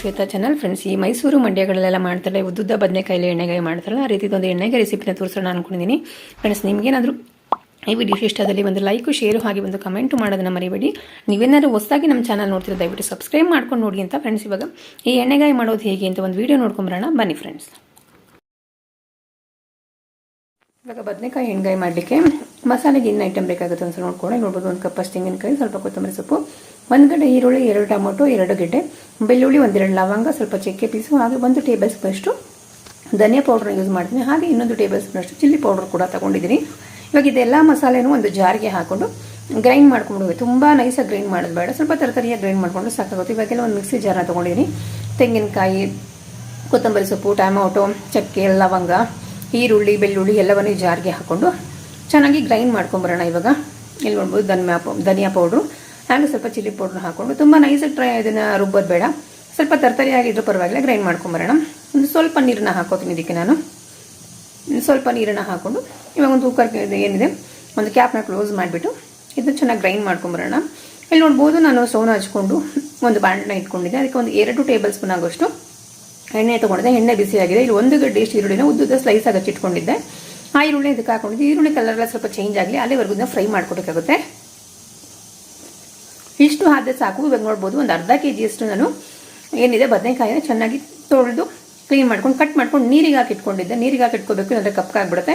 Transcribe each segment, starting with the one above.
Shweta channel. Friends ಈ ಮೈಸೂರು ಮಂಡ್ಯಗಳಲ್ಲೆಲ್ಲ ಮಾಡ್ತಾರೆ ಉದ್ದುದ್ದ ಬದನೆಕಾಯಿಲೆ ಎಣ್ಣೆಗಾಯಿ ಮಾಡ್ತಾರಲ್ಲ, ಆ ರೀತಿ ಒಂದು ಎಣ್ಣೆಗೆ ರೆಸಿಪಿನ ತೋರಿಸೋಣ ಅನ್ಕೊಂಡಿದ್ದೀನಿ. ಫ್ರೆಂಡ್ಸ್ ನಿಮ್ಗೇನಾದರೂ ಈ ವಿಡಿಯೋ ಇಷ್ಟದಲ್ಲಿ ಒಂದು ಲೈಕು ಶೇರು ಹಾಗೆ ಒಂದು ಕಮೆಂಟ್ ಮಾಡೋದನ್ನ ಮರಿಬೇಡಿ. ನೀವೇನಾದ್ರು ಹೊಸದಾಗಿ ನಮ್ಮ ಚಾನಲ್ ನೋಡ್ತಿರೋ ದಯವಿಟ್ಟು ಸಬ್ಸ್ಕ್ರೈಬ್ ಮಾಡ್ಕೊಂಡು ನೋಡಿ ಅಂತ ಫ್ರೆಂಡ್ಸ್ ಇವಾಗ ಈ ಎಣ್ಣೆಗಾಯಿ ಮಾಡೋದು ಹೇಗೆ ಅಂತ ಒಂದು ವಿಡಿಯೋ ನೋಡ್ಕೊಂಬರೋಣ. ಬನ್ನಿ ಫ್ರೆಂಡ್ಸ್ ಇವಾಗ ಬದನೆಕಾಯಿ ಎಣ್ಣೆಗಾಯಿ ಮಾಡಲಿಕ್ಕೆ ಮಸಾಲೆಗೆ ಇನ್ನು ಐಟಮ್ ಬೇಕಾಗುತ್ತೆ ಅಂತ ನೋಡ್ಕೊಂಡು ನೋಡ್ಬೋದು ಒಂದು ಕಪ್ಪಷ್ಟು ತೆಂಗಿನಕಾಯಿ, ಸ್ವಲ್ಪ ಕೊತ್ತಂಬರಿ ಸೊಪ್ಪು, ಒಂದು ಗಡ್ಡೆ ಈರುಳ್ಳಿ, ಎರಡು ಟೊಮೊಟೊ, ಎರಡು ಗೆಡ್ಡೆ, ಬೆಳ್ಳುಳ್ಳಿ, ಒಂದೆರಡು ಲವಂಗ, ಸ್ವಲ್ಪ ಚಕ್ಕೆ ಪೀಸು ಹಾಗೆ ಒಂದು ಟೇಬಲ್ ಸ್ಪೂನಷ್ಟು ಧನಿಯಾ ಪೌಡ್ರನ್ನ ಯೂಸ್ ಮಾಡ್ತೀನಿ. ಹಾಗೆ ಇನ್ನೊಂದು ಟೇಬಲ್ ಸ್ಪೂನಷ್ಟು ಚಿಲ್ಲಿ ಪೌಡರ್ ಕೂಡ ತೊಗೊಂಡಿದ್ದೀನಿ. ಇವಾಗ ಇದೆಲ್ಲ ಮಸಾಲೆನೂ ಒಂದು ಜಾರಿಗೆ ಹಾಕೊಂಡು ಗ್ರೈಂಡ್ ಮಾಡ್ಕೊಂಡು ತುಂಬ ನೈಸಾಗಿ ಗ್ರೈಂಡ್ ಮಾಡೋದು ಬೇಡ. ಸ್ವಲ್ಪ ತರತರಿಯಾಗಿ ಗ್ರೈಂಡ್ ಮಾಡಿಕೊಂಡು ಸಾಕಾಗುತ್ತೆ. ಇವಾಗೆಲ್ಲ ಒಂದು ಮಿಕ್ಸಿ ಜಾರನ್ನ ತೊಗೊಂಡಿದ್ದೀನಿ. ತೆಂಗಿನಕಾಯಿ, ಕೊತ್ತಂಬರಿ ಸೊಪ್ಪು, ಟೊಮೊಟೊ, ಚಕ್ಕೆ, ಲವಂಗ, ಈರುಳ್ಳಿ, ಬೆಳ್ಳುಳ್ಳಿ ಎಲ್ಲವನ್ನೂ ಜಾರಿಗೆ ಹಾಕ್ಕೊಂಡು ಚೆನ್ನಾಗಿ ಗ್ರೈಂಡ್ ಮಾಡ್ಕೊಂಬರೋಣ ಇವಾಗ. ಇಲ್ಲಿ ನೋಡ್ಬೋದು ಧನ್ಯಾ ಧನಿಯಾ ಪೌಡ್ರು ಹಾಗೆ ಸ್ವಲ್ಪ ಚಿಲ್ಲಿ ಪೌಡ್ರ್ ಹಾಕ್ಕೊಂಡು ತುಂಬ ನೈಸಾಗಿ ಟ್ರೈ ಇದನ್ನು ರುಬ್ಬೋದು ಬೇಡ. ಸ್ವಲ್ಪ ತರ್ತರಿಯಾಗಿದ್ರೂ ಪರವಾಗಿಲ್ಲ ಗ್ರೈಂಡ್ ಮಾಡ್ಕೊಂಬರೋಣ. ಒಂದು ಸ್ವಲ್ಪ ನೀರನ್ನ ಹಾಕೋತೀನಿ ಇದಕ್ಕೆ ನಾನು. ಸ್ವಲ್ಪ ನೀರನ್ನು ಹಾಕ್ಕೊಂಡು ಇವಾಗ ಒಂದು ಕುಕ್ಕರ್ ಏನಿದೆ, ಒಂದು ಕ್ಯಾಪ್ನ ಕ್ಲೋಸ್ ಮಾಡಿಬಿಟ್ಟು ಇದನ್ನು ಚೆನ್ನಾಗಿ ಗ್ರೈಂಡ್ ಮಾಡ್ಕೊಂಬರೋಣ. ಇಲ್ಲಿ ನೋಡ್ಬೋದು ನಾನು ಸೌನ ಹಚ್ಕೊಂಡು ಒಂದು ಬಾಣನ ಇಟ್ಕೊಂಡಿದ್ದೆ. ಅದಕ್ಕೆ ಒಂದು ಎರಡು ಟೇಬಲ್ ಸ್ಪೂನ್ ಆಗೋಷ್ಟು ಎಣ್ಣೆ ತೊಗೊಂಡಿದ್ದೆ. ಎಣ್ಣೆ ಬಿಸಿಯಾಗಿದೆ. ಇಲ್ಲಿ ಒಂದು ಗಡ್ಡೆ ಇಷ್ಟು ಈರುಳ್ಳಿನ ಉದ್ದುದ ಸ್ಲೈಸ್ ಆಗಿ ಹಚ್ಚಿಟ್ಕೊಂಡಿದ್ದೆ. ಆ ಈರುಳ್ಳಿ ಇದಕ್ಕೆ ಹಾಕೊಂಡಿದ್ದು ಈರುಳ್ಳಿ ಕಲರ್ ಎಲ್ಲ ಸ್ವಲ್ಪ ಚೇಂಜ್ ಆಗಲಿ, ಅಲ್ಲಿವರೆಗೂ ಫ್ರೈ ಮಾಡ್ಕೊಬೇಕಾಗುತ್ತೆ ಇಷ್ಟು ಆದರೆ ಸಾಕು. ಇವಾಗ ನೋಡ್ಬೋದು, ಒಂದು ಅರ್ಧ ಕೆ ಜಿಯಷ್ಟು ನಾನು ಏನಿದೆ, ಬದನೆಕಾಯಿನ ಚೆನ್ನಾಗಿ ತೊಳೆದು ಕ್ಲೀನ್ ಮಾಡ್ಕೊಂಡು ಕಟ್ ಮಾಡ್ಕೊಂಡು ನೀರಿಗೆ ಹಾಕಿ ಇಟ್ಕೊಂಡಿದ್ದೆ. ನೀರಿಗೆ ಹಾಕಿ ಇಟ್ಕೋಬೇಕು ಅಂದರೆ ಕಪ್ಪಾಗ್ಬಿಡುತ್ತೆ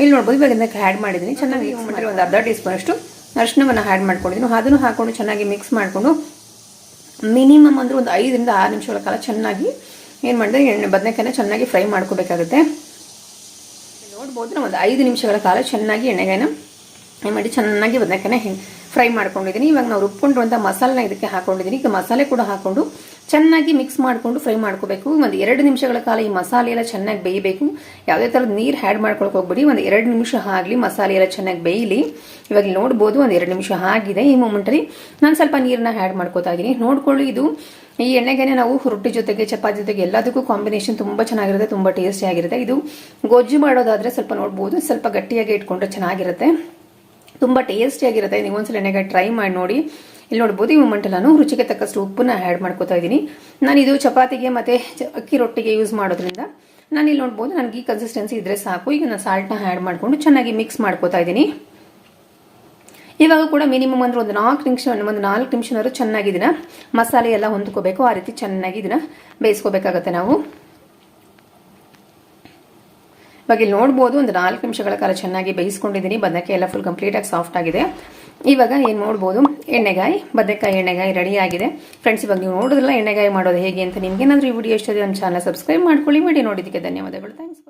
ಇಲ್ಲಿ ನೋಡ್ಬೋದು, ಇವಾಗ ಇದಕ್ಕೆ ಆ್ಯಡ್ ಮಾಡಿದ್ದೀನಿ ಚೆನ್ನಾಗಿ ಒಂದು ಅರ್ಧ ಟೀ ಸ್ಪೂನ್ ಅಷ್ಟು ಅರಿಶಿನವನ್ನು ಆ್ಯಡ್ ಮಾಡ್ಕೊಂಡಿದ್ದೀನಿ ಅದನ್ನು ಹಾಕೊಂಡು ಚೆನ್ನಾಗಿ ಮಿಕ್ಸ್ ಮಾಡಿಕೊಂಡು ಮಿನಿಮಮ್ ಅಂದರೆ ಒಂದು ಐದರಿಂದ ಆರು ನಿಮಿಷಗಳ ಕಾಲ ಚೆನ್ನಾಗಿ ಏನು ಮಾಡಿದೆ ಎಣ್ಣೆ, ಬದನೆಕಾಯಿನ ಚೆನ್ನಾಗಿ ಫ್ರೈ ಮಾಡ್ಕೋಬೇಕಾಗುತ್ತೆ. ನೋಡ್ಬೋದು. ಒಂದು ಐದು ನಿಮಿಷಗಳ ಕಾಲ ಚೆನ್ನಾಗಿ ಎಣ್ಣೆಗಾಯಿನ ಮಾಡಿ ಚೆನ್ನಾಗಿ ಬದನೆಕಾಯಿನ ಫ್ರೈ ಮಾಡ್ಕೊಂಡಿದ್ದೀನಿ. ಇವಾಗ ನಾವು ರುಬ್ಕೊಂಡಿರುವಂಥ ಮಸಾಲೆನ ಇದಕ್ಕೆ ಹಾಕೊಂಡಿದ್ದೀನಿ. ಈಗ ಮಸಾಲೆ ಕೂಡ ಹಾಕೊಂಡು ಚೆನ್ನಾಗಿ ಮಿಕ್ಸ್ ಮಾಡಿಕೊಂಡು ಫ್ರೈ ಮಾಡ್ಕೋಬೇಕು. ಒಂದು ಎರಡು ನಿಮಿಷಗಳ ಕಾಲ ಈ ಮಸಾಲೆ ಎಲ್ಲ ಚೆನ್ನಾಗಿ ಬೇಯಬೇಕು. ಯಾವುದೇ ಥರದ ನೀರು ಹ್ಯಾಡ್ ಮಾಡ್ಕೊಳಕ್ಕೆ ಹೋಗ್ಬಿಡಿ. ಒಂದು ಎರಡು ನಿಮಿಷ ಆಗಲಿ ಮಸಾಲೆ ಎಲ್ಲ ಚೆನ್ನಾಗಿ ಬೇಯಲಿ. ಇವಾಗ ನೋಡ್ಬೋದು ಒಂದು ಎರಡು ನಿಮಿಷ ಆಗಿದೆ. ಈ ಮೂಮೆಂಟಲ್ಲಿ ನಾನು ಸ್ವಲ್ಪ ನೀರನ್ನ ಹ್ಯಾಡ್ ಮಾಡ್ಕೋತಾ ಇದ್ದೀನಿ. ನೋಡ್ಕೊಳ್ಳಿ ಇದು. ಈ ಎಣ್ಣೆಗೆನೆ ನಾವು ರೊಟ್ಟಿ ಜೊತೆಗೆ, ಚಪಾತಿ ಜೊತೆಗೆ ಎಲ್ಲದಕ್ಕೂ ಕಾಂಬಿನೇಷನ್ ತುಂಬ ಚೆನ್ನಾಗಿರುತ್ತೆ, ತುಂಬ ಟೇಸ್ಟಿ ಆಗಿರುತ್ತೆ. ಇದು ಗೊಜ್ಜು ಮಾಡೋದಾದರೆ ಸ್ವಲ್ಪ ನೋಡ್ಬೋದು. ಸ್ವಲ್ಪ ಗಟ್ಟಿಯಾಗಿ ಇಟ್ಕೊಂಡ್ರೆ ಚೆನ್ನಾಗಿರುತ್ತೆ. ತುಂಬ ಟೇಸ್ಟಿಯಾಗಿರುತ್ತೆ ನೀವು ಒಂದ್ಸಲ ನನಗೆ ಟ್ರೈ ಮಾಡಿ ನೋಡಿ. ಇಲ್ಲಿ ನೋಡ್ಬೋದು ಈ ಮೊಮೆಂಟ್ ನಾನು ರುಚಿಗೆ ತಕ್ಕಷ್ಟು ಉಪ್ಪನ್ನ ಆ್ಯಡ್ ಮಾಡ್ಕೋತಾ ಇದ್ದೀನಿ. ನಾನು ಇದು ಚಪಾತಿಗೆ ಮತ್ತು ಅಕ್ಕಿ ರೊಟ್ಟಿಗೆ ಯೂಸ್ ಮಾಡೋದ್ರಿಂದ ನಾನು ಇಲ್ಲಿ ನೋಡ್ಬೋದು, ನನಗೆ ಈ ಕನ್ಸಿಸ್ಟೆನ್ಸಿ ಇದ್ರೆ ಸಾಕು. ಈಗ ನಾನು ಸಾಲ್ಟ್ನ ಆ್ಯಡ್ ಮಾಡಿಕೊಂಡು ಚೆನ್ನಾಗಿ ಮಿಕ್ಸ್ ಮಾಡ್ಕೋತಾ ಇದ್ದೀನಿ. ಇವಾಗ ಕೂಡ ಮಿನಿಮಮ್ ಅಂದ್ರೆ ಒಂದು ನಾಲ್ಕು ನಿಮಿಷ, ಒಂದು ನಾಲ್ಕು ನಿಮಿಷನಾದ್ರು ಚೆನ್ನಾಗಿ ಇದನ್ನ ಮಸಾಲೆ ಎಲ್ಲ ಹೊಂದ್ಕೋಬೇಕು. ಆ ರೀತಿ ಚೆನ್ನಾಗಿ ಇದನ್ನ ಬೇಯಿಸ್ಕೋಬೇಕಾಗತ್ತೆ ನಾವು. ಇವಾಗ ಇಲ್ಲಿ ನೋಡ್ಬೋದು. ಒಂದು ನಾಲ್ಕು ನಿಮಿಷಗಳ ಕಾಲ ಚೆನ್ನಾಗಿ ಬೇಯಿಸ್ಕೊಂಡಿದ್ದೀನಿ. ಬದನೆಕಾಯಿ ಎಲ್ಲ ಫುಲ್ ಕಂಪ್ಲೀಟಾಗಿ ಸಾಫ್ಟ್ ಆಗಿದೆ. ಇವಾಗ ಏನು ನೋಡ್ಬೋದು ಎಣ್ಣೆಗಾಯಿ, ಬದನೆಕಾಯಿ ಎಣ್ಣೆಗಾಯಿ ರೆಡಿ ಆಗಿದೆ. ಫ್ರೆಂಡ್ಸ್ ಇವಾಗ ನೀವು ನೋಡಿದ್ರಲ್ಲ ಎಣ್ಣೆಗಾಯಿ ಮಾಡೋದು ಹೇಗೆ ಅಂತ ನಿಮ್ಗೇನಾದ್ರೂ ಈ ವಿಡಿಯೋ ಇಷ್ಟ ನಮ್ಮ ಚಾನಲ್ ಸಬ್ಸ್ಕ್ರೈಬ್ ಮಾಡ್ಕೊಳ್ಳಿ. ಮಾಡಿ ನೋಡಿದ್ದಕ್ಕೆ ಧನ್ಯವಾದಗಳು. ಥ್ಯಾಂಕ್ಸ್